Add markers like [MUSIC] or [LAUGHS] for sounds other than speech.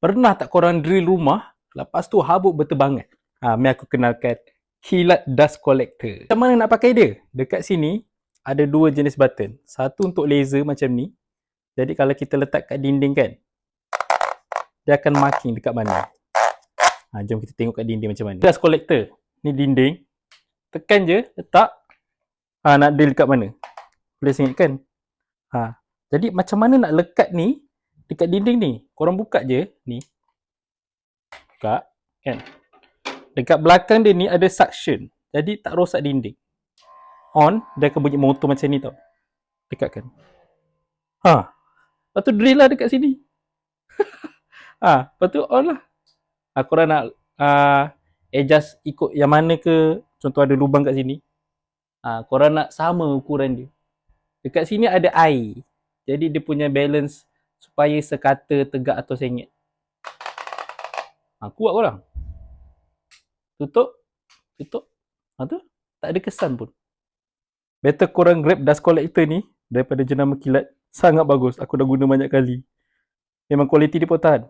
Pernah tak korang drill rumah, lepas tu habuk berterbangan? Ha, ni aku kenalkan kilat dust collector. Macam mana nak pakai dia? Dekat sini ada dua jenis button. Satu untuk laser macam ni. Jadi kalau kita letak kat dinding kan, dia akan marking dekat mana. Ha, jom kita tengok kat dinding macam mana. Dust collector. Ni dinding. Tekan je, letak. Ha, nak drill dekat mana. Boleh sengit kan? Ha. Jadi macam mana nak lekat ni dekat dinding ni? Korang buka je ni. Buka kan. Dekat belakang dia ni ada suction. Jadi tak rosak dinding. On, dia akan bunyi motor macam ni tau. Dekatkan. Ha. Lepas tu drill lah dekat sini. [LAUGHS] ha. Lepas tu on lah. Ha, korang nak uh, adjust ikut yang mana ke. Contoh ada lubang kat sini. Ha, korang nak sama ukuran dia. Dekat sini ada air. Jadi dia punya balance supaya sekata tegak atau sengit. Ha, kuat korang. Tutup. Tutup. Ha tu. Tak ada kesan pun. Better korang grab dust collector ni daripada jenama kilat. Sangat bagus. Aku dah guna banyak kali. Memang kualiti dia pun tahan.